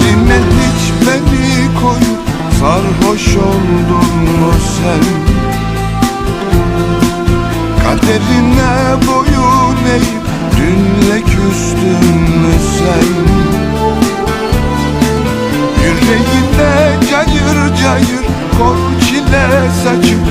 Yerine hiç beni koyup Sarhoş oldun mu sen? Kaderine boyun eğip Dünle küstün mü sen? Yüreğine cayır cayır Kor çile saçıp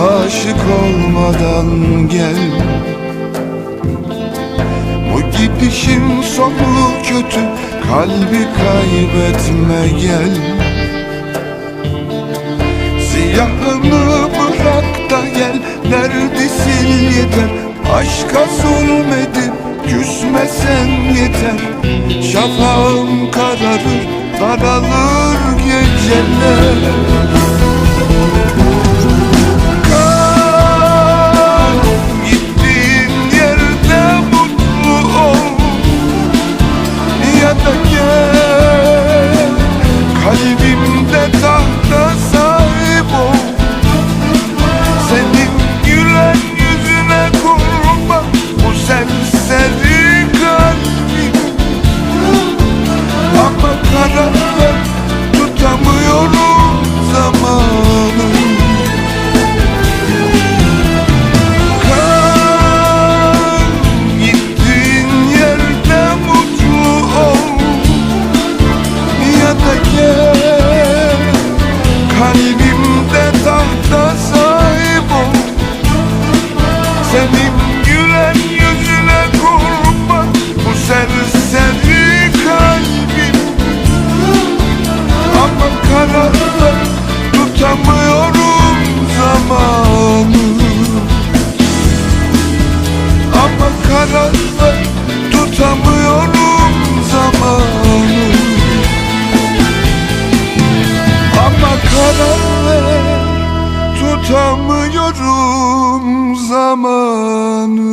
Aşık olmadan gel. Bu gidişin sonu kötü Kalbi kaybetme gel. Siyahını bırak da gel Derdi sil yeter? Aşka zulmedip Küsmesen yeter. Şafağım kararır Daralır geceler Ver Tutamıyorum zamanı. Ama karar ver Tutamıyorum zamanı